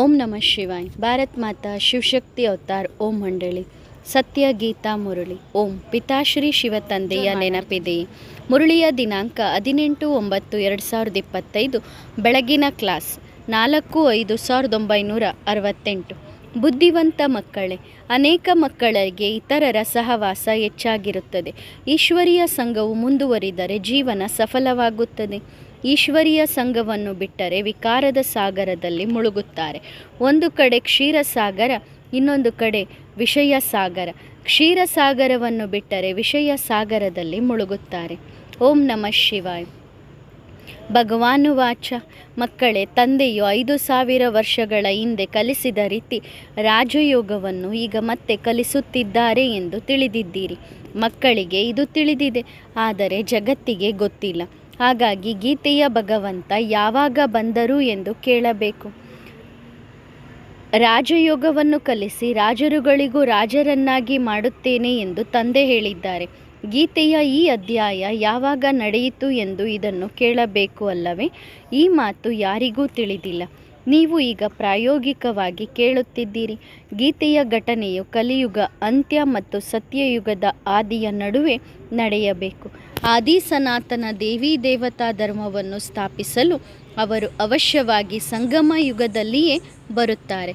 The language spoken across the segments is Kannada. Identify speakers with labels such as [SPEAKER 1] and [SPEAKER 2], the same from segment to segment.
[SPEAKER 1] ಓಂ ನಮಃ ಶಿವಾಯ್. ಭಾರತ್ ಮಾತಾ ಶಿವಶಕ್ತಿ ಅವತಾರ್ ಓಂ ಮಂಡಳಿ. ಸತ್ಯ ಗೀತಾ ಮುರಳಿ. ಓಂ ಪಿತಾಶ್ರೀ ಶಿವ ತಂದೆಯ ನೆನಪಿದೆಯೇ. ಮುರಳಿಯ ದಿನಾಂಕ ಹದಿನೆಂಟು ಒಂಬತ್ತು ಎರಡು ಸಾವಿರದ ಇಪ್ಪತ್ತೈದು ಬೆಳಗಿನ ಕ್ಲಾಸ್ ನಾಲ್ಕು ಐದು ಸಾವಿರದ ಒಂಬೈನೂರ ಅರವತ್ತೆಂಟು. ಬುದ್ಧಿವಂತ ಮಕ್ಕಳೇ ಅನೇಕ ಮಕ್ಕಳಿಗೆ ಇತರರ ಸಹವಾಸ ಹೆಚ್ಚಾಗಿರುತ್ತದೆ. ಈಶ್ವರೀಯ ಸಂಘವು ಮುಂದುವರಿದರೆ ಜೀವನ ಸಫಲವಾಗುತ್ತದೆ. ಈಶ್ವರೀಯ ಸಂಘವನ್ನು ಬಿಟ್ಟರೆ ವಿಕಾರದ ಸಾಗರದಲ್ಲಿ ಮುಳುಗುತ್ತಾರೆ. ಒಂದು ಕಡೆ ಕ್ಷೀರಸಾಗರ, ಇನ್ನೊಂದು ಕಡೆ ವಿಷಯ ಸಾಗರ ಕ್ಷೀರಸಾಗರವನ್ನು ಬಿಟ್ಟರೆ ವಿಷಯ ಸಾಗರದಲ್ಲಿ ಮುಳುಗುತ್ತಾರೆ. ಓಂ ನಮಃ ಶಿವಾಯ್. ಭಗವಾನುವಾಚ. ಮಕ್ಕಳೇ, ತಂದೆಯು ಐದು ಸಾವಿರ ವರ್ಷಗಳ ಹಿಂದೆ ಕಲಿಸಿದ ರೀತಿ ರಾಜಯೋಗವನ್ನು ಈಗ ಮತ್ತೆ ಕಲಿಸುತ್ತಿದ್ದಾರೆ ಎಂದು ತಿಳಿದಿದ್ದೀರಿ. ಮಕ್ಕಳಿಗೆ ಇದು ತಿಳಿದಿದೆ, ಆದರೆ ಜಗತ್ತಿಗೆ ಗೊತ್ತಿಲ್ಲ. ಹಾಗಾಗಿ ಗೀತೆಯ ಭಗವಂತ ಯಾವಾಗ ಬಂದರು ಎಂದು ಕೇಳಬೇಕು. ರಾಜಯೋಗವನ್ನು ಕಲಿಸಿ ರಾಜರುಗಳಿಗೂ ರಾಜರನ್ನಾಗಿ ಮಾಡುತ್ತೇನೆ ಎಂದು ತಂದೆ ಹೇಳಿದ್ದಾರೆ. ಗೀತೆಯ ಈ ಅಧ್ಯಾಯ ಯಾವಾಗ ನಡೆಯಿತು ಎಂದು ಇದನ್ನು ಕೇಳಬೇಕು ಅಲ್ಲವೇ? ಈ ಮಾತು ಯಾರಿಗೂ ತಿಳಿದಿಲ್ಲ. ನೀವು ಈಗ ಪ್ರಾಯೋಗಿಕವಾಗಿ ಕೇಳುತ್ತಿದ್ದೀರಿ. ಗೀತೆಯ ಘಟನೆಯು ಕಲಿಯುಗ, ಅಂತ್ಯ ಮತ್ತು ಸತ್ಯಯುಗದ ಆದಿಯ ನಡುವೆ ನಡೆಯಬೇಕು. ಆದಿ ಸನಾತನ ದೇವಿ ದೇವತಾ ಧರ್ಮವನ್ನು ಸ್ಥಾಪಿಸಲು ಅವರು ಅವಶ್ಯವಾಗಿ ಸಂಗಮ ಯುಗದಲ್ಲಿಯೇ ಬರುತ್ತಾರೆ.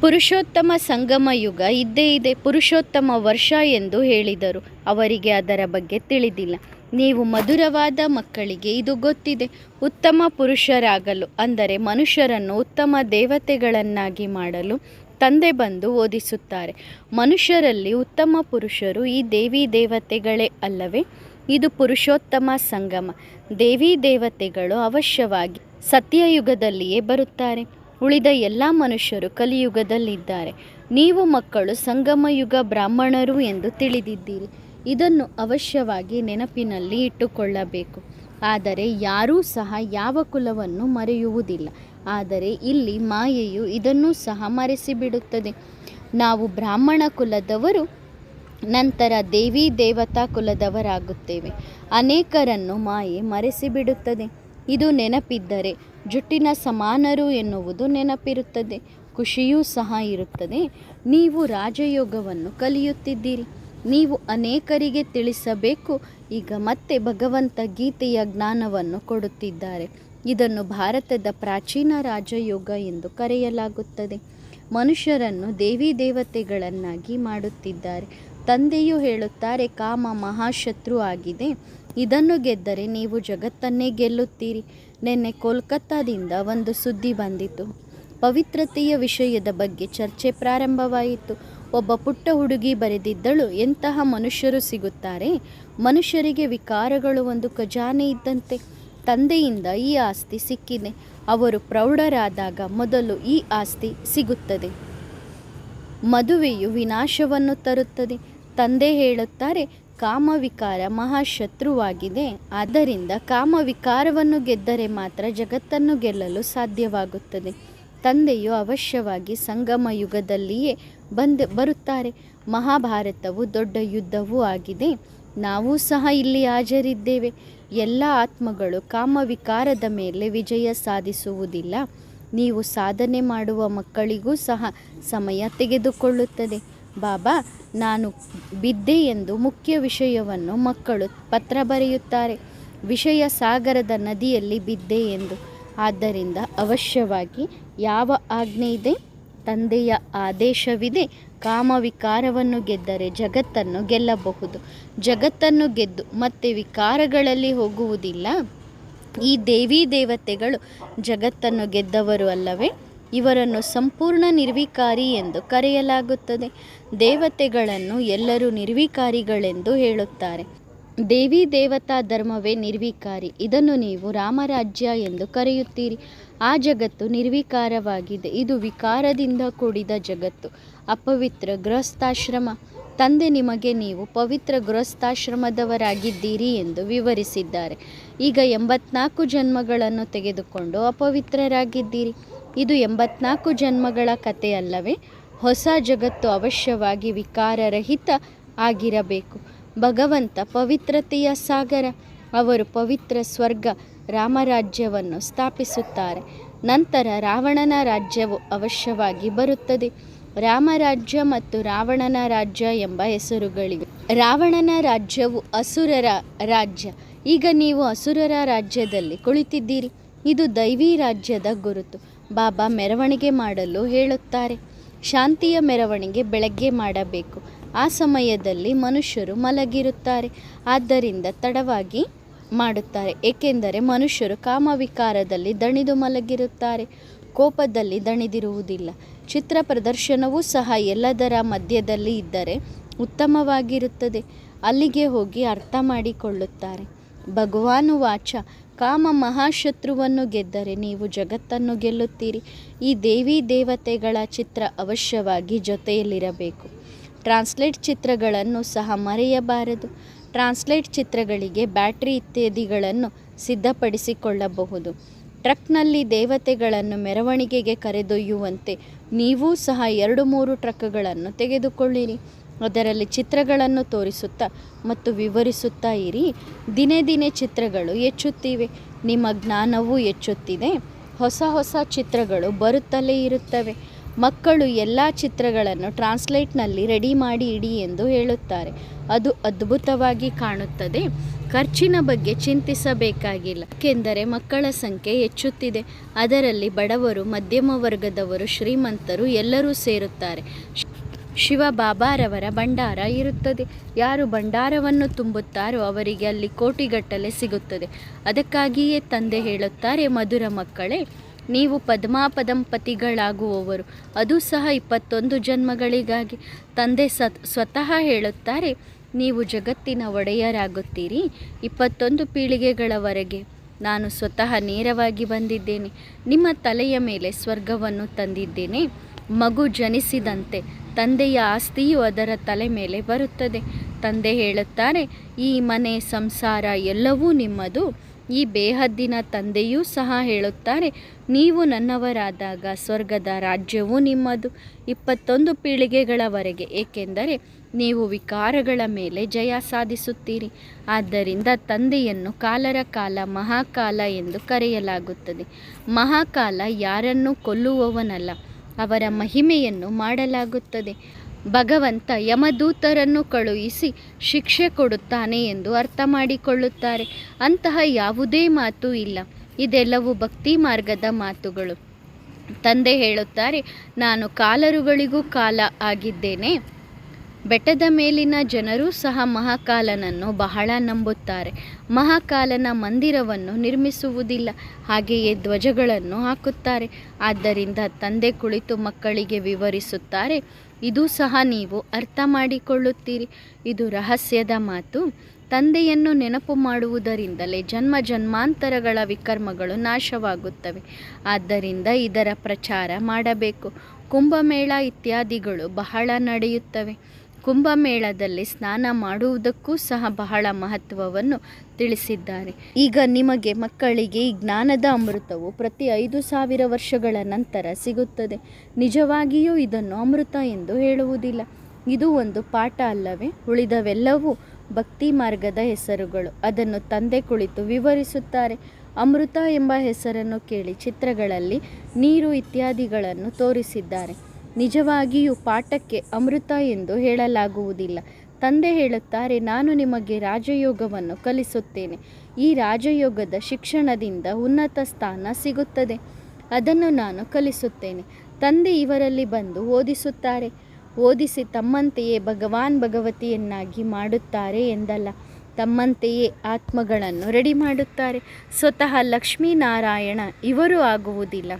[SPEAKER 1] ಪುರುಷೋತ್ತಮ ಸಂಗಮ ಯುಗ ಇದ್ದೇ ಇದೆ, ಪುರುಷೋತ್ತಮ ವರ್ಷ ಎಂದು ಹೇಳಿದರು. ಅವರಿಗೆ ಅದರ ಬಗ್ಗೆ ತಿಳಿದಿಲ್ಲ. ನೀವು ಮಧುರವಾದ ಮಕ್ಕಳಿಗೆ ಇದು ಗೊತ್ತಿದೆ. ಉತ್ತಮ ಪುರುಷರಾಗಲು, ಅಂದರೆ ಮನುಷ್ಯರನ್ನು ಉತ್ತಮ ದೇವತೆಗಳನ್ನಾಗಿ ಮಾಡಲು ತಂದೆ ಬಂದು ಓದಿಸುತ್ತಾರೆ. ಮನುಷ್ಯರಲ್ಲಿ ಉತ್ತಮ ಪುರುಷರು ಈ ದೇವಿ ದೇವತೆಗಳೇ ಅಲ್ಲವೇ? ಇದು ಪುರುಷೋತ್ತಮ ಸಂಗಮ. ದೇವಿ ದೇವತೆಗಳು ಅವಶ್ಯವಾಗಿ ಸತ್ಯಯುಗದಲ್ಲಿಯೇ ಬರುತ್ತಾರೆ. ಉಳಿದ ಎಲ್ಲ ಮನುಷ್ಯರು ಕಲಿಯುಗದಲ್ಲಿದ್ದಾರೆ. ನೀವು ಮಕ್ಕಳು ಸಂಗಮಯುಗ ಬ್ರಾಹ್ಮಣರು ಎಂದು ತಿಳಿದಿದ್ದೀರಿ. ಇದನ್ನು ಅವಶ್ಯವಾಗಿ ನೆನಪಿನಲ್ಲಿ ಇಟ್ಟುಕೊಳ್ಳಬೇಕು. ಆದರೆ ಯಾರೂ ಸಹ ಯಾವ ಕುಲವನ್ನು ಮರೆಯುವುದಿಲ್ಲ. ಆದರೆ ಇಲ್ಲಿ ಮಾಯೆಯು ಇದನ್ನೂ ಸಹ ಮರೆಸಿಬಿಡುತ್ತದೆ. ನಾವು ಬ್ರಾಹ್ಮಣ ಕುಲದವರು, ನಂತರ ದೇವಿ ದೇವತಾ ಕುಲದವರಾಗುತ್ತೇವೆ. ಅನೇಕರನ್ನು ಮಾಯೆ ಮರೆಸಿಬಿಡುತ್ತದೆ. ಇದು ನೆನಪಿದ್ದರೆ ಜುಟ್ಟಿನ ಸಮಾನರು ಎನ್ನುವುದು ನೆನಪಿರುತ್ತದೆ. ಖುಷಿಯೂ ಸಹ ಇರುತ್ತದೆ. ನೀವು ರಾಜಯೋಗವನ್ನು ಕಲಿಯುತ್ತಿದ್ದೀರಿ. ನೀವು ಅನೇಕರಿಗೆ ತಿಳಿಸಬೇಕು. ಈಗ ಮತ್ತೆ ಭಗವಂತ ಗೀತೆಯ ಜ್ಞಾನವನ್ನು ಕೊಡುತ್ತಿದ್ದಾರೆ. ಇದನ್ನು ಭಾರತದ ಪ್ರಾಚೀನ ರಾಜಯೋಗ ಎಂದು ಕರೆಯಲಾಗುತ್ತದೆ. ಮನುಷ್ಯರನ್ನು ದೇವಿ ದೇವತೆಗಳನ್ನಾಗಿ ಮಾಡುತ್ತಿದ್ದಾರೆ. ತಂದೆಯು ಹೇಳುತ್ತಾರೆ, ಕಾಮ ಮಹಾಶತ್ರು ಆಗಿದೆ. ಇದನ್ನು ಗೆದ್ದರೆ ನೀವು ಜಗತ್ತನ್ನೇ ಗೆಲ್ಲುತ್ತೀರಿ. ನಿನ್ನೆ ಕೋಲ್ಕತ್ತಾದಿಂದ ಒಂದು ಸುದ್ದಿ ಬಂದಿತು. ಪವಿತ್ರತೆಯ ವಿಷಯದ ಬಗ್ಗೆ ಚರ್ಚೆ ಪ್ರಾರಂಭವಾಯಿತು. ಒಬ್ಬ ಪುಟ್ಟ ಹುಡುಗಿ ಬರೆದಿದ್ದಳು, ಎಂತಹ ಮನುಷ್ಯರು ಸಿಗುತ್ತಾರೆ? ಮನುಷ್ಯರಿಗೆ ವಿಕಾರಗಳು ಒಂದು ಖಜಾನೆ ಇದ್ದಂತೆ. ತಂದೆಯಿಂದ ಈ ಆಸ್ತಿ ಸಿಕ್ಕಿದೆ. ಅವರು ಪ್ರೌಢರಾದಾಗ ಮೊದಲು ಈ ಆಸ್ತಿ ಸಿಗುತ್ತದೆ. ಮದುವೆಯು ವಿನಾಶವನ್ನು ತರುತ್ತದೆ. ತಂದೆ ಹೇಳುತ್ತಾರೆ, ಕಾಮವಿಕಾರ ಮಹಾಶತ್ರುವಾಗಿದೆ. ಆದ್ದರಿಂದ ಕಾಮವಿಕಾರವನ್ನು ಗೆದ್ದರೆ ಮಾತ್ರ ಜಗತ್ತನ್ನು ಗೆಲ್ಲಲು ಸಾಧ್ಯವಾಗುತ್ತದೆ. ತಂದೆಯು ಅವಶ್ಯವಾಗಿ ಸಂಗಮ ಯುಗದಲ್ಲಿಯೇ ಬಂದು ಬರುತ್ತಾರೆ. ಮಹಾಭಾರತವು ದೊಡ್ಡ ಯುದ್ಧವೂ ಆಗಿದೆ. ನಾವು ಸಹ ಇಲ್ಲಿ ಹಾಜರಿದ್ದೇವೆ. ಎಲ್ಲ ಆತ್ಮಗಳು ಕಾಮವಿಕಾರದ ಮೇಲೆ ವಿಜಯ ಸಾಧಿಸುವುದಿಲ್ಲ. ನೀವು ಸಾಧನೆ ಮಾಡುವ ಮಕ್ಕಳಿಗೂ ಸಹ ಸಮಯ ತೆಗೆದುಕೊಳ್ಳುತ್ತದೆ. ಬಾಬಾ, ನಾನು ಬಿದ್ದೆ ಎಂದು ಮುಖ್ಯ ವಿಷಯವನ್ನು ಮಕ್ಕಳು ಪತ್ರ ಬರೆಯುತ್ತಾರೆ. ವಿಷಯ ಸಾಗರದ ನದಿಯಲ್ಲಿ ಬಿದ್ದೆ ಎಂದು. ಆದ್ದರಿಂದ ಅವಶ್ಯವಾಗಿ ಯಾವ ಆಜ್ಞೆ ಇದೆ ತಂದೆಯ ಆದೇಶವಿದೆ. ಕಾಮವಿಕಾರವನ್ನು ಗೆದ್ದರೆ ಜಗತ್ತನ್ನು ಗೆಲ್ಲಬಹುದು. ಜಗತ್ತನ್ನು ಗೆದ್ದು ಮತ್ತೆ ವಿಕಾರಗಳಲ್ಲಿ ಹೋಗುವುದಿಲ್ಲ. ಈ ದೇವಿ ದೇವತೆಗಳು ಜಗತ್ತನ್ನು ಗೆದ್ದವರು ಅಲ್ಲವೇ? ಇವರನ್ನು ಸಂಪೂರ್ಣ ನಿರ್ವಿಕಾರಿ ಎಂದು ಕರೆಯಲಾಗುತ್ತದೆ. ದೇವತೆಗಳನ್ನು ಎಲ್ಲರೂ ನಿರ್ವಿಕಾರಿಗಳೆಂದು ಹೇಳುತ್ತಾರೆ. ದೇವಿ ದೇವತಾ ಧರ್ಮವೇ ನಿರ್ವಿಕಾರಿ. ಇದನ್ನು ನೀವು ರಾಮರಾಜ್ಯ ಎಂದು ಕರೆಯುತ್ತೀರಿ. ಆ ಜಗತ್ತು ನಿರ್ವಿಕಾರವಾಗಿದೆ. ಇದು ವಿಕಾರದಿಂದ ಕೂಡಿದ ಜಗತ್ತು. ಅಪವಿತ್ರ ಗೃಹಸ್ಥಾಶ್ರಮ. ತಂದೆ ನಿಮಗೆ ನೀವು ಪವಿತ್ರ ಗೃಹಸ್ಥಾಶ್ರಮದವರಾಗಿದ್ದೀರಿ ಎಂದು ವಿವರಿಸಿದ್ದಾರೆ. ಈಗ ಎಂಬತ್ನಾಲ್ಕು ಜನ್ಮಗಳನ್ನು ತೆಗೆದುಕೊಂಡು ಅಪವಿತ್ರರಾಗಿದ್ದೀರಿ. ಇದು ಎಂಬತ್ನಾಲ್ಕು ಜನ್ಮಗಳ ಕಥೆಯಲ್ಲವೇ? ಹೊಸ ಜಗತ್ತು ಅವಶ್ಯವಾಗಿ ವಿಕಾರರಹಿತ ಆಗಿರಬೇಕು. ಭಗವಂತ ಪವಿತ್ರತೆಯ ಸಾಗರ, ಅವರು ಪವಿತ್ರ ಸ್ವರ್ಗ, ರಾಮರಾಜ್ಯವನ್ನು ಸ್ಥಾಪಿಸುತ್ತಾರೆ. ನಂತರ ರಾವಣನ ರಾಜ್ಯವು ಅವಶ್ಯವಾಗಿ ಬರುತ್ತದೆ. ರಾಮರಾಜ್ಯ ಮತ್ತು ರಾವಣನ ರಾಜ್ಯ ಎಂಬ ಹೆಸರುಗಳಿವೆ. ರಾವಣನ ರಾಜ್ಯವು ಅಸುರರ ರಾಜ್ಯ. ಈಗ ನೀವು ಅಸುರರ ರಾಜ್ಯದಲ್ಲಿ ಕುಳಿತಿದ್ದೀರಿ. ಇದು ದೈವಿ ರಾಜ್ಯದ ಗುರುತು. ಬಾಬಾ ಮೆರವಣಿಗೆ ಮಾಡಲು ಹೇಳುತ್ತಾರೆ. ಶಾಂತಿಯ ಮೆರವಣಿಗೆ ಬೆಳಗ್ಗೆ ಮಾಡಬೇಕು. ಆ ಸಮಯದಲ್ಲಿ ಮನುಷ್ಯರು ಮಲಗಿರುತ್ತಾರೆ. ಆದ್ದರಿಂದ ತಡವಾಗಿ ಮಾಡುತ್ತಾರೆ. ಏಕೆಂದರೆ ಮನುಷ್ಯರು ಕಾಮವಿಕಾರದಲ್ಲಿ ದಣಿದು ಮಲಗಿರುತ್ತಾರೆ. ಕೋಪದಲ್ಲಿ ದಣಿದಿರುವುದಿಲ್ಲ. ಚಿತ್ರ ಪ್ರದರ್ಶನವೂ ಸಹ ಎಲ್ಲದರ ಮಧ್ಯದಲ್ಲಿ ಇದ್ದರೆ ಉತ್ತಮವಾಗಿರುತ್ತದೆ. ಅಲ್ಲಿಗೆ ಹೋಗಿ ಅರ್ಥ ಮಾಡಿಕೊಳ್ಳುತ್ತಾರೆ. ಭಗವಾನು ವಾಚ, ಕಾಮ ಮಹಾಶತ್ರುವನ್ನು ಗೆದ್ದರೆ ನೀವು ಜಗತ್ತನ್ನು ಗೆಲ್ಲುತ್ತೀರಿ. ಈ ದೇವಿ ದೇವತೆಗಳ ಚಿತ್ರ ಅವಶ್ಯವಾಗಿ ಜೊತೆಯಲ್ಲಿರಬೇಕು. ಟ್ರಾನ್ಸ್ಲೇಟ್ ಚಿತ್ರಗಳನ್ನು ಸಹ ಮರೆಯಬಾರದು. ಟ್ರಾನ್ಸ್ಲೇಟ್ ಚಿತ್ರಗಳಿಗೆ ಬ್ಯಾಟ್ರಿ ಇತ್ಯಾದಿಗಳನ್ನು ಸಿದ್ಧಪಡಿಸಿಕೊಳ್ಳಬಹುದು. ಟ್ರಕ್ನಲ್ಲಿ ದೇವತೆಗಳನ್ನು ಮೆರವಣಿಗೆಗೆ ಕರೆದೊಯ್ಯುವಂತೆ ನೀವೂ ಸಹ ಎರಡು ಮೂರು ಟ್ರಕ್ಗಳನ್ನು ತೆಗೆದುಕೊಳ್ಳಿರಿ. ಅದರಲ್ಲಿ ಚಿತ್ರಗಳನ್ನು ತೋರಿಸುತ್ತಾ ಮತ್ತು ವಿವರಿಸುತ್ತಾ ಇರಿ. ದಿನೇ ದಿನೇ ಚಿತ್ರಗಳು ಹೆಚ್ಚುತ್ತಿವೆ. ನಿಮ್ಮ ಜ್ಞಾನವೂ ಹೆಚ್ಚುತ್ತಿದೆ. ಹೊಸ ಹೊಸ ಚಿತ್ರಗಳು ಬರುತ್ತಲೇ ಇರುತ್ತವೆ. ಮಕ್ಕಳು ಎಲ್ಲ ಚಿತ್ರಗಳನ್ನು ಟ್ರಾನ್ಸ್ಲೇಟ್ನಲ್ಲಿ ರೆಡಿ ಮಾಡಿ ಇಡಿ ಎಂದು ಹೇಳುತ್ತಾರೆ. ಅದು ಅದ್ಭುತವಾಗಿ ಕಾಣುತ್ತದೆ. ಖರ್ಚಿನ ಬಗ್ಗೆ ಚಿಂತಿಸಬೇಕಾಗಿಲ್ಲ. ಏಕೆಂದರೆ ಮಕ್ಕಳ ಸಂಖ್ಯೆ ಹೆಚ್ಚುತ್ತಿದೆ. ಅದರಲ್ಲಿ ಬಡವರು, ಮಧ್ಯಮ ವರ್ಗದವರು, ಶ್ರೀಮಂತರು ಎಲ್ಲರೂ ಸೇರುತ್ತಾರೆ. ಶಿವ ಬಾಬಾರವರ ಭಂಡಾರ ಇರುತ್ತದೆ. ಯಾರು ಭಂಡಾರವನ್ನು ತುಂಬುತ್ತಾರೋ ಅವರಿಗೆ ಅಲ್ಲಿ ಕೋಟಿಗಟ್ಟಲೆ ಸಿಗುತ್ತದೆ. ಅದಕ್ಕಾಗಿಯೇ ತಂದೆ ಹೇಳುತ್ತಾರೆ, ಮಧುರ ಮಕ್ಕಳೇ, ನೀವು ಪದ್ಮಾಪದಂಪತಿಗಳಾಗುವವರು. ಅದು ಸಹ ಇಪ್ಪತ್ತೊಂದು ಜನ್ಮಗಳಿಗಾಗಿ. ತಂದೆ ಸತ್, ಸ್ವತಃ ಹೇಳುತ್ತಾರೆ ನೀವು ಜಗತ್ತಿನ ಒಡೆಯರಾಗುತ್ತೀರಿ. ಇಪ್ಪತ್ತೊಂದು ಪೀಳಿಗೆಗಳವರೆಗೆ ನಾನು ಸ್ವತಃ ನೇರವಾಗಿ ಬಂದಿದ್ದೇನೆ. ನಿಮ್ಮ ತಲೆಯ ಮೇಲೆ ಸ್ವರ್ಗವನ್ನು ತಂದಿದ್ದೇನೆ. ಮಗು ಜನಿಸಿದಂತೆ ತಂದೆಯ ಆಸ್ತಿಯು ಅದರ ತಲೆ ಮೇಲೆ ಬರುತ್ತದೆ. ತಂದೆ ಹೇಳುತ್ತಾರೆ, ಈ ಮನೆ, ಸಂಸಾರ ಎಲ್ಲವೂ ನಿಮ್ಮದು. ಈ ಬೇಹದ್ದಿನ ತಂದೆಯೂ ಸಹ ಹೇಳುತ್ತಾರೆ, ನೀವು ನನ್ನವರಾದಾಗ ಸ್ವರ್ಗದ ರಾಜ್ಯವೂ ನಿಮ್ಮದು. ಇಪ್ಪತ್ತೊಂದು ಪೀಳಿಗೆಗಳವರೆಗೆ ಏಕೆಂದರೆ ನೀವು ವಿಕಾರಗಳ ಮೇಲೆ ಜಯ ಸಾಧಿಸುತ್ತೀರಿ. ಆದ್ದರಿಂದ ತಂದೆಯನ್ನು ಕಾಲರ ಕಾಲ, ಮಹಾಕಾಲ ಎಂದು ಕರೆಯಲಾಗುತ್ತದೆ. ಮಹಾಕಾಲ ಯಾರನ್ನು ಕೊಲ್ಲುವವನಲ್ಲ, ಅವರ ಮಹಿಮೆಯನ್ನು ಮಾಡಲಾಗುತ್ತದೆ. ಭಗವಂತ ಯಮದೂತರನ್ನು ಕಳುಹಿಸಿ ಶಿಕ್ಷೆ ಕೊಡುತ್ತಾನೆ ಎಂದು ಅರ್ಥ ಮಾಡಿಕೊಳ್ಳುತ್ತಾರೆ ಅಂತಹ ಯಾವುದೇ ಮಾತು ಇಲ್ಲ. ಇದೆಲ್ಲವೂ ಭಕ್ತಿ ಮಾರ್ಗದ ಮಾತುಗಳು. ತಂದೆ ಹೇಳುತ್ತಾರೆ, ನಾನು ಕಾಲರುಗಳಿಗೂ ಕಾಲ ಆಗಿದ್ದೇನೆ. ಬೆಟ್ಟದ ಮೇಲಿನ ಜನರೂ ಸಹ ಮಹಾಕಾಲನನ್ನು ಬಹಳ ನಂಬುತ್ತಾರೆ. ಮಹಾಕಾಲನ ಮಂದಿರವನ್ನು ನಿರ್ಮಿಸುವುದಿಲ್ಲ, ಹಾಗೆಯೇ ಧ್ವಜಗಳನ್ನು ಹಾಕುತ್ತಾರೆ. ಆದ್ದರಿಂದ ತಂದೆ ಕುಳಿತು ಮಕ್ಕಳಿಗೆ ವಿವರಿಸುತ್ತಾರೆ, ಇದು ಸಹ ನೀವು ಅರ್ಥ ಮಾಡಿಕೊಳ್ಳುತ್ತೀರಿ. ಇದು ರಹಸ್ಯದ ಮಾತು. ತಂದೆಯನ್ನು ನೆನಪು ಮಾಡುವುದರಿಂದಲೇ ಜನ್ಮ ಜನ್ಮಾಂತರಗಳ ವಿಕರ್ಮಗಳು ನಾಶವಾಗುತ್ತವೆ. ಆದ್ದರಿಂದ ಇದರ ಪ್ರಚಾರ ಮಾಡಬೇಕು. ಕುಂಭಮೇಳ ಇತ್ಯಾದಿಗಳು ಬಹಳ ನಡೆಯುತ್ತವೆ. ಕುಂಭಮೇಳದಲ್ಲಿ ಸ್ನಾನ ಮಾಡುವುದಕ್ಕೂ ಸಹ ಬಹಳ ಮಹತ್ವವನ್ನು ತಿಳಿಸಿದ್ದಾರೆ. ಈಗ ನಿಮಗೆ ಮಕ್ಕಳಿಗೆ ಈ ಜ್ಞಾನದ ಅಮೃತವು ಪ್ರತಿ ಐದು ಸಾವಿರ ವರ್ಷಗಳ ನಂತರ ಸಿಗುತ್ತದೆ. ನಿಜವಾಗಿಯೂ ಇದನ್ನು ಅಮೃತ ಎಂದು ಹೇಳುವುದಿಲ್ಲ. ಇದು ಒಂದು ಪಾಠ ಅಲ್ಲವೇ? ಉಳಿದವೆಲ್ಲವೂ ಭಕ್ತಿ ಮಾರ್ಗದ ಹೆಸರುಗಳು. ಅದನ್ನು ತಂದೆ ಕುಳಿತು ವಿವರಿಸುತ್ತಾರೆ. ಅಮೃತ ಎಂಬ ಹೆಸರನ್ನು ಕೇಳಿ ಚಿತ್ರಗಳಲ್ಲಿ ನೀರು ಇತ್ಯಾದಿಗಳನ್ನು ತೋರಿಸಿದ್ದಾರೆ. ನಿಜವಾಗಿಯೂ ಪಾಠಕ್ಕೆ ಅಮೃತ ಎಂದು ಹೇಳಲಾಗುವುದಿಲ್ಲ. ತಂದೆ ಹೇಳುತ್ತಾರೆ, ನಾನು ನಿಮಗೆ ರಾಜಯೋಗವನ್ನು ಕಲಿಸುತ್ತೇನೆ. ಈ ರಾಜಯೋಗದ ಶಿಕ್ಷಣದಿಂದ ಉನ್ನತ ಸ್ಥಾನ ಸಿಗುತ್ತದೆ. ಅದನ್ನು ನಾನು ಕಲಿಸುತ್ತೇನೆ. ತಂದೆ ಇವರಲ್ಲಿ ಬಂದು ಓದಿಸುತ್ತಾರೆ. ಓದಿಸಿ ತಮ್ಮಂತೆಯೇ ಭಗವಾನ್ ಭಗವತಿಯನ್ನಾಗಿ ಮಾಡುತ್ತಾರೆ ಎಂದಲ್ಲ, ತಮ್ಮಂತೆಯೇ ಆತ್ಮಗಳನ್ನು ರೆಡಿ ಮಾಡುತ್ತಾರೆ. ಸ್ವತಃ ಲಕ್ಷ್ಮೀನಾರಾಯಣ ಇವರು ಆಗುವುದಿಲ್ಲ.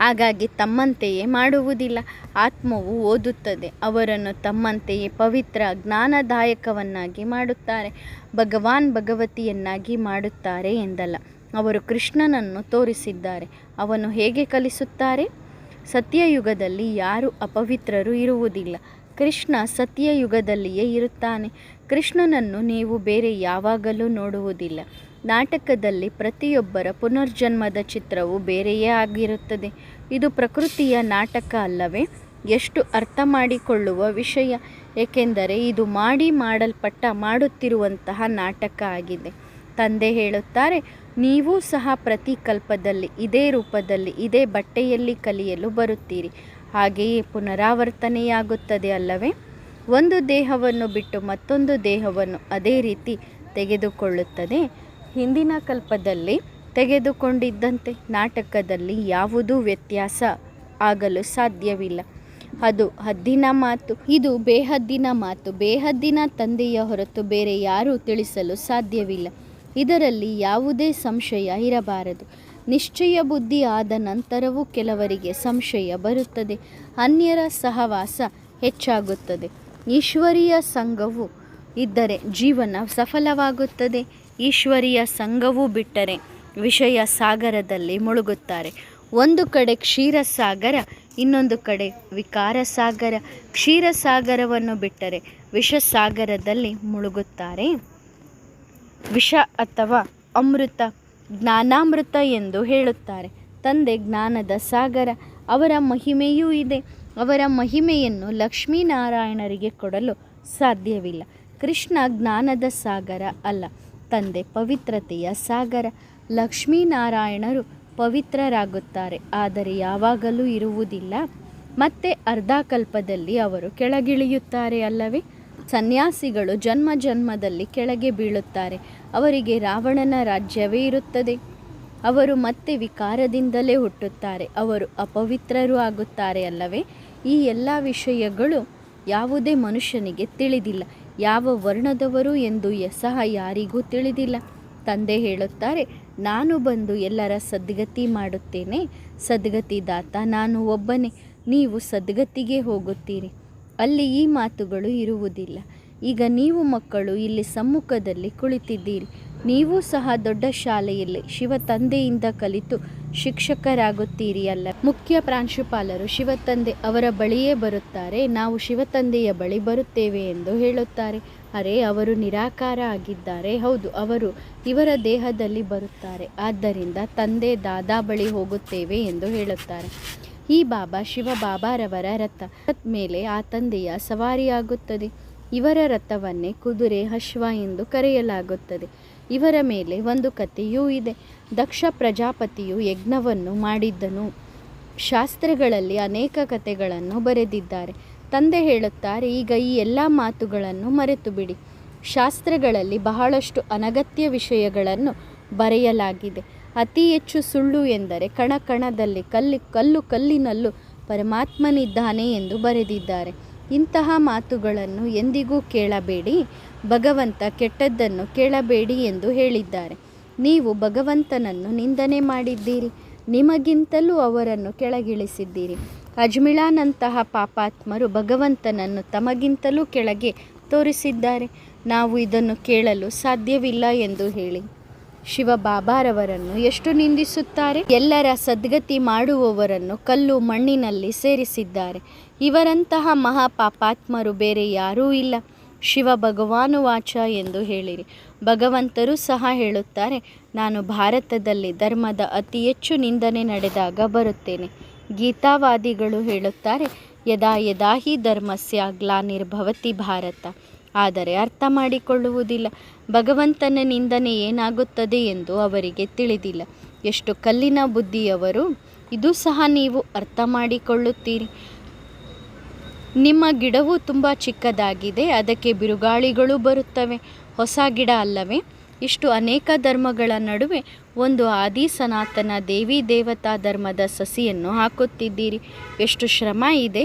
[SPEAKER 1] ಹಾಗಾಗಿ ತಮ್ಮಂತೆಯೇ ಮಾಡುವುದಿಲ್ಲ. ಆತ್ಮವು ಓದುತ್ತದೆ. ಅವರನ್ನು ತಮ್ಮಂತೆಯೇ ಪವಿತ್ರ, ಜ್ಞಾನದಾಯಕವನ್ನಾಗಿ ಮಾಡುತ್ತಾರೆ. ಭಗವಾನ್ ಭಗವತಿಯನ್ನಾಗಿ ಮಾಡುತ್ತಾರೆ ಎಂದಲ್ಲ. ಅವರು ಕೃಷ್ಣನನ್ನು ತೋರಿಸಿದ್ದಾರೆ. ಅವನು ಹೇಗೆ ಕಲಿಸುತ್ತಾರೆ? ಸತ್ಯಯುಗದಲ್ಲಿ ಯಾರು ಅಪವಿತ್ರರು ಇರುವುದಿಲ್ಲ. ಕೃಷ್ಣ ಸತ್ಯಯುಗದಲ್ಲಿಯೇ ಇರುತ್ತಾನೆ. ಕೃಷ್ಣನನ್ನು ನೀವು ಬೇರೆ ಯಾವಾಗಲೂ ನೋಡುವುದಿಲ್ಲ. ನಾಟಕದಲ್ಲಿ ಪ್ರತಿಯೊಬ್ಬರ ಪುನರ್ಜನ್ಮದ ಚಿತ್ರವು ಬೇರೆಯೇ ಆಗಿರುತ್ತದೆ. ಇದು ಪ್ರಕೃತಿಯ ನಾಟಕ ಅಲ್ಲವೇ, ಎಷ್ಟು ಅರ್ಥ ಮಾಡಿಕೊಳ್ಳುವ ವಿಷಯ. ಏಕೆಂದರೆ ಇದು ಮಾಡಿ ಮಾಡಲ್ಪಟ್ಟ ಮಾಡುತ್ತಿರುವಂತಹ ನಾಟಕ ಆಗಿದೆ. ತಂದೆ ಹೇಳುತ್ತಾರೆ, ನೀವು ಸಹ ಪ್ರತಿ ಕಲ್ಪದಲ್ಲಿ, ಇದೇ ರೂಪದಲ್ಲಿ, ಇದೇ ಬಟ್ಟೆಯಲ್ಲಿ ಕಲಿಯಲು ಬರುತ್ತೀರಿ. ಹಾಗೆಯೇ ಪುನರಾವರ್ತನೆಯಾಗುತ್ತದೆ ಅಲ್ಲವೇ? ಒಂದು ದೇಹವನ್ನು ಬಿಟ್ಟು ಮತ್ತೊಂದು ದೇಹವನ್ನು ಅದೇ ರೀತಿ ತೆಗೆದುಕೊಳ್ಳುತ್ತದೆ. ಹಿಂದಿನ ಕಲ್ಪದಲ್ಲಿ ತೆಗೆದುಕೊಂಡಿದ್ದಂತೆ ನಾಟಕದಲ್ಲಿ ಯಾವುದೂ ವ್ಯತ್ಯಾಸ ಆಗಲು ಸಾಧ್ಯವಿಲ್ಲ. ಅದು ಹದ್ದಿನ ಮಾತು, ಇದು ಬೇಹದ್ದಿನ ಮಾತು, ಬೇಹದ್ದಿನ ತಂದೆಯ ಹೊರತು ಬೇರೆ ಯಾರೂ ತಿಳಿಸಲು ಸಾಧ್ಯವಿಲ್ಲ. ಇದರಲ್ಲಿ ಯಾವುದೇ ಸಂಶಯ ಇರಬಾರದು. ನಿಶ್ಚಯ ಬುದ್ಧಿ ಆದ ನಂತರವೂ ಕೆಲವರಿಗೆ ಸಂಶಯ ಬರುತ್ತದೆ. ಅನ್ಯರ ಸಹವಾಸ ಹೆಚ್ಚಾಗುತ್ತದೆ. ಈಶ್ವರೀಯ ಸಂಘವು ಇದ್ದರೆ ಜೀವನ ಸಫಲವಾಗುತ್ತದೆ. ಈಶ್ವರೀಯ ಸಂಘವೂ ಬಿಟ್ಟರೆ ವಿಷಯ ಸಾಗರದಲ್ಲಿ ಮುಳುಗುತ್ತಾರೆ. ಒಂದು ಕಡೆ ಕ್ಷೀರಸಾಗರ, ಇನ್ನೊಂದು ಕಡೆ ವಿಕಾರ ಸಾಗರ ಕ್ಷೀರಸಾಗರವನ್ನು ಬಿಟ್ಟರೆ ವಿಷಸಾಗರದಲ್ಲಿ ಮುಳುಗುತ್ತಾರೆ. ವಿಷ ಅಥವಾ ಅಮೃತ, ಜ್ಞಾನಾಮೃತ ಎಂದು ಹೇಳುತ್ತಾರೆ. ತಂದೆ ಜ್ಞಾನದ ಸಾಗರ, ಅವರ ಮಹಿಮೆಯೂ ಇದೆ. ಅವರ ಮಹಿಮೆಯನ್ನು ಲಕ್ಷ್ಮೀನಾರಾಯಣರಿಗೆ ಕೊಡಲು ಸಾಧ್ಯವಿಲ್ಲ. ಕೃಷ್ಣ ಜ್ಞಾನದ ಸಾಗರ ಅಲ್ಲ. ತಂದೆ ಪವಿತ್ರತೆಯ ಸಾಗರ. ಲಕ್ಷ್ಮೀನಾರಾಯಣರು ಪವಿತ್ರರಾಗುತ್ತಾರೆ. ಆದರೆ ಯಾವಾಗಲೂ ಇರುವುದಿಲ್ಲ. ಮತ್ತೆ ಅರ್ಧಕಲ್ಪದಲ್ಲಿ ಅವರು ಕೆಳಗಿಳಿಯುತ್ತಾರೆ ಅಲ್ಲವೇ? ಸನ್ಯಾಸಿಗಳು ಜನ್ಮ ಜನ್ಮದಲ್ಲಿ ಕೆಳಗೆ ಬೀಳುತ್ತಾರೆ. ಅವರಿಗೆ ರಾವಣನ ರಾಜ್ಯವೇ ಇರುತ್ತದೆ. ಅವರು ಮತ್ತೆ ವಿಕಾರದಿಂದಲೇ ಹುಟ್ಟುತ್ತಾರೆ. ಅವರು ಅಪವಿತ್ರರು ಆಗುತ್ತಾರೆ ಅಲ್ಲವೇ? ಈ ಎಲ್ಲ ವಿಷಯಗಳು ಯಾವುದೇ ಮನುಷ್ಯನಿಗೆ ತಿಳಿದಿಲ್ಲ. ಯಾವ ವರ್ಣದವರು ಎಂದು ಸಹ ಯಾರಿಗೂ ತಿಳಿದಿಲ್ಲ. ತಂದೆ ಹೇಳುತ್ತಾರೆ, ನಾನು ಬಂದು ಎಲ್ಲರ ಸದ್ಗತಿ ಮಾಡುತ್ತೇನೆ. ಸದ್ಗತಿದಾತ ನಾನು ಒಬ್ಬನೇ. ನೀವು ಸದ್ಗತಿಗೆ ಹೋಗುತ್ತೀರಿ. ಅಲ್ಲಿ ಈ ಮಾತುಗಳು ಇರುವುದಿಲ್ಲ. ಈಗ ನೀವು ಮಕ್ಕಳು ಇಲ್ಲಿ ಸಮ್ಮುಖದಲ್ಲಿ ಕುಳಿತಿದ್ದೀರಿ. ನೀವು ಸಹ ದೊಡ್ಡ ಶಾಲೆಯಲ್ಲಿ ಶಿವ ತಂದೆಯಿಂದ ಕಲಿತು ಶಿಕ್ಷಕರಾಗುತ್ತೀರಿ ಅಲ್ಲ ಮುಖ್ಯ ಪ್ರಾಂಶುಪಾಲರು ಶಿವತಂದೆ ಅವರ ಬಳಿಯೇ ಬರುತ್ತಾರೆ. ನಾವು ಶಿವತಂದೆಯ ಬಳಿ ಬರುತ್ತೇವೆ ಎಂದು ಹೇಳುತ್ತಾರೆ. ಅರೆ, ಅವರು ನಿರಾಕಾರ ಆಗಿದ್ದಾರೆ. ಹೌದು, ಅವರು ಇವರ ದೇಹದಲ್ಲಿ ಬರುತ್ತಾರೆ. ಆದ್ದರಿಂದ ತಂದೆ ದಾದಾ ಬಳಿ ಹೋಗುತ್ತೇವೆ ಎಂದು ಹೇಳುತ್ತಾರೆ. ಈ ಬಾಬಾ ಶಿವ ಬಾಬಾರವರ ರಥ. ಮೇಲೆ ಆ ತಂದೆಯ ಸವಾರಿಯಾಗುತ್ತದೆ. ಇವರ ರಥವನ್ನೇ ಕುದುರೆ ಹಶ್ವ ಎಂದು ಕರೆಯಲಾಗುತ್ತದೆ. ಇವರ ಮೇಲೆ ಒಂದು ಕಥೆಯೂ ಇದೆ. ದಕ್ಷ ಪ್ರಜಾಪತಿಯು ಯಜ್ಞವನ್ನು ಮಾಡಿದ್ದನು. ಶಾಸ್ತ್ರಗಳಲ್ಲಿ ಅನೇಕ ಕಥೆಗಳನ್ನು ಬರೆದಿದ್ದಾರೆ. ತಂದೆ ಹೇಳುತ್ತಾರೆ, ಈಗ ಈ ಎಲ್ಲ ಮಾತುಗಳನ್ನು ಮರೆತು ಬಿಡಿ ಶಾಸ್ತ್ರಗಳಲ್ಲಿ ಬಹಳಷ್ಟು ಅನಗತ್ಯ ವಿಷಯಗಳನ್ನು ಬರೆಯಲಾಗಿದೆ. ಅತಿ ಹೆಚ್ಚು ಸುಳ್ಳು ಎಂದರೆ ಕಣ ಕಣದಲ್ಲಿ ಕಲ್ಲಿ, ಕಲ್ಲು ಕಲ್ಲಿನಲ್ಲೂ ಪರಮಾತ್ಮನಿದ್ದಾನೆ ಎಂದು ಬರೆದಿದ್ದಾರೆ. ಇಂತಹ ಮಾತುಗಳನ್ನು ಎಂದಿಗೂ ಕೇಳಬೇಡಿ. ಭಗವಂತ ಕೆಟ್ಟದ್ದನ್ನು ಕೇಳಬೇಡಿ ಎಂದು ಹೇಳಿದ್ದಾರೆ. ನೀವು ಭಗವಂತನನ್ನು ನಿಂದನೆ ಮಾಡಿದ್ದೀರಿ. ನಿಮಗಿಂತಲೂ ಅವರನ್ನು ಕೆಳಗಿಳಿಸಿದ್ದೀರಿ. ಅಜ್ಮಿಳಾನಂತಹ ಪಾಪಾತ್ಮರು ಭಗವಂತನನ್ನು ತಮಗಿಂತಲೂ ಕೆಳಗೆ ತೋರಿಸಿದ್ದಾರೆ. ನಾವು ಇದನ್ನು ಕೇಳಲು ಸಾಧ್ಯವಿಲ್ಲ ಎಂದು ಹೇಳಿ. ಶಿವ ಬಾಬಾರವರನ್ನು ಎಷ್ಟು ನಿಂದಿಸುತ್ತಾರೆ? ಎಲ್ಲರ ಸದ್ಗತಿ ಮಾಡುವವರನ್ನು ಕಲ್ಲು ಮಣ್ಣಿನಲ್ಲಿ ಸೇರಿಸಿದ್ದಾರೆ. ಇವರಂತಹ ಮಹಾಪಾಪಾತ್ಮರು ಬೇರೆ ಯಾರೂ ಇಲ್ಲ. ಶಿವ ಭಗವಾನುವಾಚ ಎಂದು ಹೇಳಿರಿ. ಭಗವಂತರು ಸಹ ಹೇಳುತ್ತಾರೆ, ನಾನು ಭಾರತದಲ್ಲಿ ಧರ್ಮದ ಅತಿ ಹೆಚ್ಚು ನಿಂದನೆ ನಡೆದಾಗ ಬರುತ್ತೇನೆ. ಗೀತಾವಾದಿಗಳು ಹೇಳುತ್ತಾರೆ, ಯದಾ ಯದಾ ಹಿ ಧರ್ಮಸ್ಯ ಗ್ಲಾನಿರ್ಭವತಿ ಭಾರತ. ಆದರೆ ಅರ್ಥ ಮಾಡಿಕೊಳ್ಳುವುದಿಲ್ಲ. ಭಗವಂತನ ನಿಂದನೆ ಏನಾಗುತ್ತದೆ ಎಂದು ಅವರಿಗೆ ತಿಳಿದಿಲ್ಲ. ಎಷ್ಟು ಕಲ್ಲಿನ ಬುದ್ಧಿಯವರು, ಇದು ಸಹ ನೀವು ಅರ್ಥ ಮಾಡಿಕೊಳ್ಳುತ್ತೀರಿ. ನಿಮ್ಮ ಗಿಡವು ತುಂಬ ಚಿಕ್ಕದಾಗಿದೆ, ಅದಕ್ಕೆ ಬಿರುಗಾಳಿಗಳು ಬರುತ್ತವೆ. ಹೊಸ ಗಿಡ ಅಲ್ಲವೇ? ಇಷ್ಟು ಅನೇಕ ಧರ್ಮಗಳ ನಡುವೆ ಒಂದು ಆದಿ ಸನಾತನ ದೇವಿ ದೇವತಾ ಧರ್ಮದ ಸಸಿಯನ್ನು ಹಾಕುತ್ತಿದ್ದೀರಿ. ಎಷ್ಟು ಶ್ರಮ ಇದೆ.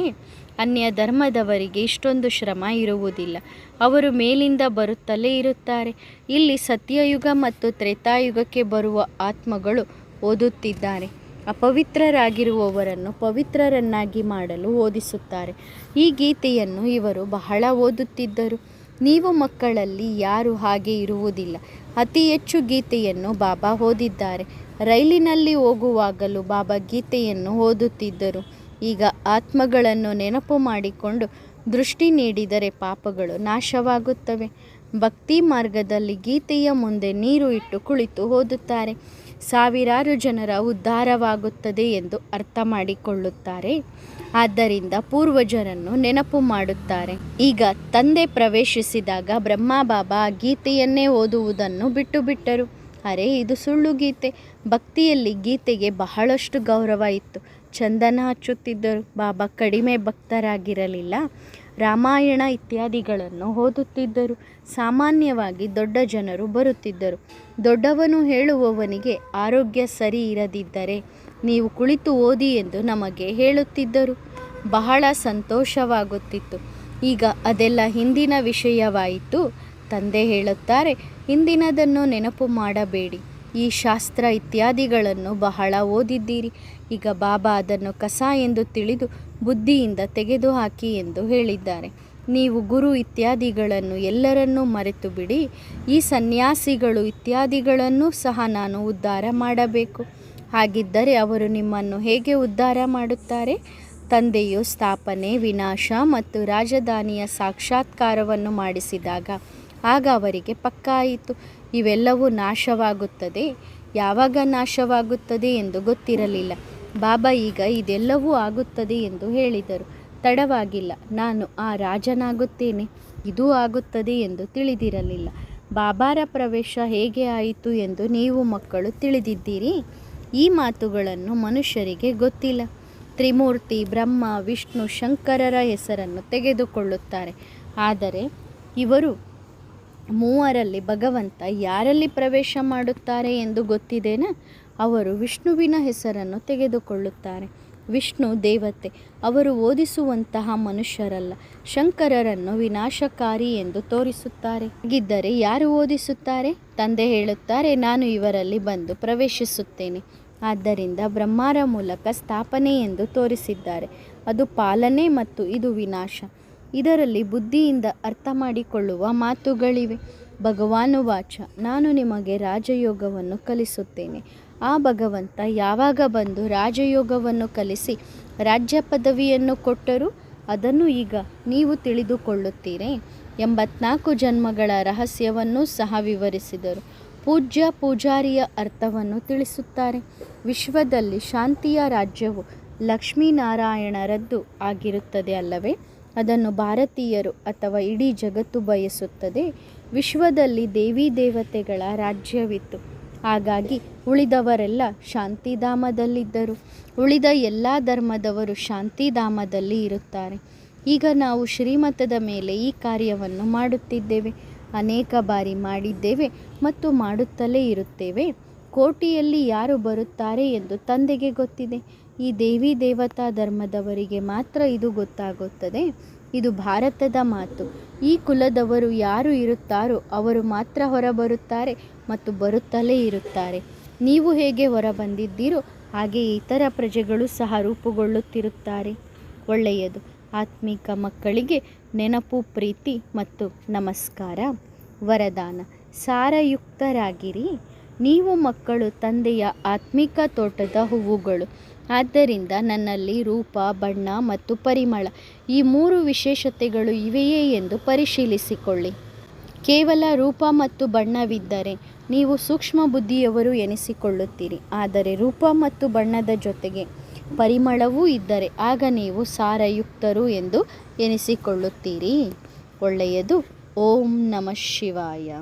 [SPEAKER 1] ಅನ್ಯ ಧರ್ಮದವರಿಗೆ ಇಷ್ಟೊಂದು ಶ್ರಮ ಇರುವುದಿಲ್ಲ. ಅವರು ಮೇಲಿಂದ ಬರುತ್ತಲೇ ಇರುತ್ತಾರೆ. ಇಲ್ಲಿ ಸತ್ಯಯುಗ ಮತ್ತು ತ್ರೇತಾಯುಗಕ್ಕೆ ಬರುವ ಆತ್ಮಗಳು ಓದುತ್ತಿದ್ದಾರೆ. ಅಪವಿತ್ರರಾಗಿರುವವರನ್ನು ಪವಿತ್ರರನ್ನಾಗಿ ಮಾಡಲು ಓದಿಸುತ್ತಾರೆ. ಈ ಗೀತೆಯನ್ನು ಇವರು ಬಹಳ ಓದುತ್ತಿದ್ದರು. ನೀವು ಮಕ್ಕಳಲ್ಲಿ ಯಾರು ಹಾಗೆ ಇರುವುದಿಲ್ಲ. ಅತಿ ಹೆಚ್ಚು ಗೀತೆಯನ್ನು ಬಾಬಾ ಓದಿದ್ದಾರೆ. ರೈಲಿನಲ್ಲಿ ಹೋಗುವಾಗಲೂ ಬಾಬಾ ಗೀತೆಯನ್ನು ಓದುತ್ತಿದ್ದರು. ಈಗ ಆತ್ಮಗಳನ್ನು ನೆನಪು ಮಾಡಿಕೊಂಡು ದೃಷ್ಟಿ ನೀಡಿದರೆ ಪಾಪಗಳು ನಾಶವಾಗುತ್ತವೆ. ಭಕ್ತಿ ಮಾರ್ಗದಲ್ಲಿ ಗೀತೆಯ ಮುಂದೆ ನೀರು ಇಟ್ಟು ಕುಳಿತು ಓದುತ್ತಾರೆ. ಸಾವಿರಾರು ಜನರ ಉದ್ಧಾರವಾಗುತ್ತದೆ ಎಂದು ಅರ್ಥ ಮಾಡಿಕೊಳ್ಳುತ್ತಾರೆ. ಆದ್ದರಿಂದ ಪೂರ್ವಜರನ್ನು ನೆನಪು ಮಾಡುತ್ತಾರೆ. ಈಗ ತಂದೆ ಪ್ರವೇಶಿಸಿದಾಗ ಬ್ರಹ್ಮ ಬಾಬಾ ಗೀತೆಯನ್ನೇ ಓದುವುದನ್ನು ಬಿಟ್ಟು ಬಿಟ್ಟರು ಅರೆ, ಇದು ಸುಳ್ಳು ಗೀತೆ. ಭಕ್ತಿಯಲ್ಲಿ ಗೀತೆಗೆ ಬಹಳಷ್ಟು ಗೌರವ ಇತ್ತು. ಚಂದನ ಹಚ್ಚುತ್ತಿದ್ದರು. ಬಾಬಾ ಕಡಿಮೆ ಭಕ್ತರಾಗಿರಲಿಲ್ಲ. ರಾಮಾಯಣ ಇತ್ಯಾದಿಗಳನ್ನು ಓದುತ್ತಿದ್ದರು. ಸಾಮಾನ್ಯವಾಗಿ ದೊಡ್ಡ ಜನರು ಬರುತ್ತಿದ್ದರು. ದೊಡ್ಡವನು ಹೇಳುವವನಿಗೆ ಆರೋಗ್ಯ ಸರಿ ಇರದಿದ್ದರೆ ನೀವು ಕುಳಿತು ಓದಿ ಎಂದು ನಮಗೆ ಹೇಳುತ್ತಿದ್ದರು. ಬಹಳ ಸಂತೋಷವಾಗುತ್ತಿತ್ತು. ಈಗ ಅದೆಲ್ಲ ಹಿಂದಿನ ವಿಷಯವಾಯಿತು. ತಂದೆ ಹೇಳುತ್ತಾರೆ, ಹಿಂದಿನದನ್ನು ನೆನಪು ಮಾಡಬೇಡಿ. ಈ ಶಾಸ್ತ್ರ ಇತ್ಯಾದಿಗಳನ್ನು ಬಹಳ ಓದಿದ್ದೀರಿ. ಈಗ ಬಾಬಾ ಅದನ್ನು ಕಸ ಎಂದು ತಿಳಿದು ಬುದ್ಧಿಯಿಂದ ತೆಗೆದುಹಾಕಿ ಎಂದು ಹೇಳಿದ್ದಾರೆ. ನೀವು ಗುರು ಇತ್ಯಾದಿಗಳನ್ನು ಎಲ್ಲರನ್ನೂ ಮರೆತು ಬಿಡಿ. ಈ ಸನ್ಯಾಸಿಗಳು ಇತ್ಯಾದಿಗಳನ್ನು ಸಹ ನಾನು ಉದ್ಧಾರ ಮಾಡಬೇಕು. ಹಾಗಿದ್ದರೆ ಅವರು ನಿಮ್ಮನ್ನು ಹೇಗೆ ಉದ್ಧಾರ ಮಾಡುತ್ತಾರೆ? ತಂದೆಯು ಸ್ಥಾಪನೆ, ವಿನಾಶ ಮತ್ತು ರಾಜಧಾನಿಯ ಸಾಕ್ಷಾತ್ಕಾರವನ್ನು ಮಾಡಿಸಿದಾಗ ಆಗ ಅವರಿಗೆ ಪಕ್ಕ ಆಯಿತು ಇವೆಲ್ಲವೂ ನಾಶವಾಗುತ್ತದೆ. ಯಾವಾಗ ನಾಶವಾಗುತ್ತದೆ ಎಂದು ಗೊತ್ತಿರಲಿಲ್ಲ. ಬಾಬಾ ಈಗ ಇದೆಲ್ಲವೂ ಆಗುತ್ತದೆ ಎಂದು ಹೇಳಿದರು. ತಡವಾಗಿಲ್ಲ. ನಾನು ಆ ರಾಜನಾಗುತ್ತೇನೆ. ಇದೂ ಆಗುತ್ತದೆ ಎಂದು ತಿಳಿದಿರಲಿಲ್ಲ. ಬಾಬಾರ ಪ್ರವೇಶ ಹೇಗೆ ಆಯಿತು ಎಂದು ನೀವು ಮಕ್ಕಳು ತಿಳಿದಿದ್ದೀರಿ? ಈ ಮಾತುಗಳನ್ನು ಮನುಷ್ಯರಿಗೆ ಗೊತ್ತಿಲ್ಲ. ತ್ರಿಮೂರ್ತಿ, ಬ್ರಹ್ಮ, ವಿಷ್ಣು, ಶಂಕರರ ಹೆಸರನ್ನು ತೆಗೆದುಕೊಳ್ಳುತ್ತಾರೆ. ಆದರೆ ಇವರು ಮೂವರಲ್ಲಿ ಭಗವಂತ ಯಾರಲ್ಲಿ ಪ್ರವೇಶ ಮಾಡುತ್ತಾರೆ ಎಂದು ಗೊತ್ತಿದೆನಾ? ಅವರು ವಿಷ್ಣುವಿನ ಹೆಸರನ್ನು ತೆಗೆದುಕೊಳ್ಳುತ್ತಾರೆ. ವಿಷ್ಣು ದೇವತೆ, ಅವರು ಓದಿಸುವಂತಹ ಮನುಷ್ಯರಲ್ಲ, ಶಂಕರರನ್ನು ವಿನಾಶಕಾರಿ ಎಂದು ತೋರಿಸುತ್ತಾರೆ. ಹಾಗಿದ್ದರೆ ಯಾರು ಓದಿಸುತ್ತಾರೆ? ತಂದೆ ಹೇಳುತ್ತಾರೆ, ನಾನು ಇವರಲ್ಲಿ ಬಂದು ಪ್ರವೇಶಿಸುತ್ತೇನೆ. ಆದ್ದರಿಂದ ಬ್ರಹ್ಮಾರ ಮೂಲಕ ಸ್ಥಾಪನೆ ಎಂದು ತೋರಿಸಿದ್ದಾರೆ. ಅದು ಪಾಲನೆ ಮತ್ತು ಇದು ವಿನಾಶ. ಇದರಲ್ಲಿ ಬುದ್ಧಿಯಿಂದ ಅರ್ಥ ಮಾಡಿಕೊಳ್ಳುವ ಮಾತುಗಳಿವೆ. ಭಗವಾನು ವಾಚ, ನಾನು ನಿಮಗೆ ರಾಜಯೋಗವನ್ನು ಕಲಿಸುತ್ತೇನೆ. ಆ ಭಗವಂತ ಯಾವಾಗ ಬಂದು ರಾಜಯೋಗವನ್ನು ಕಲಿಸಿ ರಾಜ್ಯ ಪದವಿಯನ್ನು ಕೊಟ್ಟರೂ? ಅದನ್ನು ಈಗ ನೀವು ತಿಳಿದುಕೊಳ್ಳುತ್ತೀರಿ. ಎಂಬತ್ನಾಲ್ಕು ಜನ್ಮಗಳ ರಹಸ್ಯವನ್ನು ಸಹ ವಿವರಿಸಿದರು. ಪೂಜ್ಯ ಪೂಜಾರಿಯ ಅರ್ಥವನ್ನು ತಿಳಿಸುತ್ತಾರೆ. ವಿಶ್ವದಲ್ಲಿ ಶಾಂತಿಯ ರಾಜ್ಯವು ಲಕ್ಷ್ಮೀನಾರಾಯಣರದ್ದು ಆಗಿರುತ್ತದೆ ಅಲ್ಲವೇ? ಅದನ್ನು ಭಾರತೀಯರು ಅಥವಾ ಇಡೀ ಜಗತ್ತು ಬಯಸುತ್ತದೆ. ವಿಶ್ವದಲ್ಲಿ ದೇವಿ ದೇವತೆಗಳ ರಾಜ್ಯವಿತ್ತು. ಹಾಗಾಗಿ ಉಳಿದವರೆಲ್ಲ ಶಾಂತಿಧಾಮದಲ್ಲಿದ್ದರು. ಉಳಿದ ಎಲ್ಲ ಧರ್ಮದವರು ಶಾಂತಿಧಾಮದಲ್ಲಿ ಇರುತ್ತಾರೆ. ಈಗ ನಾವು ಶ್ರೀಮತದ ಮೇಲೆ ಈ ಕಾರ್ಯವನ್ನು ಮಾಡುತ್ತಿದ್ದೇವೆ. ಅನೇಕ ಬಾರಿ ಮಾಡಿದ್ದೇವೆ ಮತ್ತು ಮಾಡುತ್ತಲೇ ಇರುತ್ತೇವೆ. ಕೋಟಿಯಲ್ಲಿ ಯಾರು ಬರುತ್ತಾರೆ ಎಂದು ತಂದೆಗೆ ಗೊತ್ತಿದೆ. ಈ ದೇವಿ ದೇವತಾ ಧರ್ಮದವರಿಗೆ ಮಾತ್ರ ಇದು ಗೊತ್ತಾಗುತ್ತದೆ. ಇದು ಭಾರತದ ಮಾತು. ಈ ಕುಲದವರು ಯಾರು ಇರುತ್ತಾರೋ ಅವರು ಮಾತ್ರ ಹೊರಬರುತ್ತಾರೆ ಮತ್ತು ಬರುತ್ತಲೇ ಇರುತ್ತಾರೆ. ನೀವು ಹೇಗೆ ಹೊರಬಂದಿದ್ದೀರೋ ಹಾಗೆ ಇತರ ಪ್ರಜೆಗಳು ಸಹ ರೂಪುಗೊಳ್ಳುತ್ತಿರುತ್ತಾರೆ. ಒಳ್ಳೆಯದು. ಆತ್ಮಿಕ ಮಕ್ಕಳಿಗೆ ನೆನಪು, ಪ್ರೀತಿ ಮತ್ತು ನಮಸ್ಕಾರ. ವರದಾನ. ಸಾರಯುಕ್ತರಾಗಿರಿ. ನೀವು ಮಕ್ಕಳು, ತಂದೆಯ ಆತ್ಮಿಕ ತೋಟದ ಹೂವುಗಳು. ಆದ್ದರಿಂದ ನನ್ನಲ್ಲಿ ರೂಪ, ಬಣ್ಣ ಮತ್ತು ಪರಿಮಳ ಈ ಮೂರು ವಿಶೇಷತೆಗಳು ಇವೆಯೇ ಎಂದು ಪರಿಶೀಲಿಸಿಕೊಳ್ಳಿ. ಕೇವಲ ರೂಪ ಮತ್ತು ಬಣ್ಣವಿದ್ದರೆ ನೀವು ಸೂಕ್ಷ್ಮ ಬುದ್ಧಿಯವರು ಎನಿಸಿಕೊಳ್ಳುತ್ತೀರಿ. ಆದರೆ ರೂಪ ಮತ್ತು ಬಣ್ಣದ ಜೊತೆಗೆ ಪರಿಮಳವೂ ಇದ್ದರೆ ಆಗ ನೀವು ಸಾರಯುಕ್ತರು ಎಂದು ಎನಿಸಿಕೊಳ್ಳುತ್ತೀರಿ. ಒಳ್ಳೆಯದು. ಓಂ ನಮಃ ಶಿವಾಯ.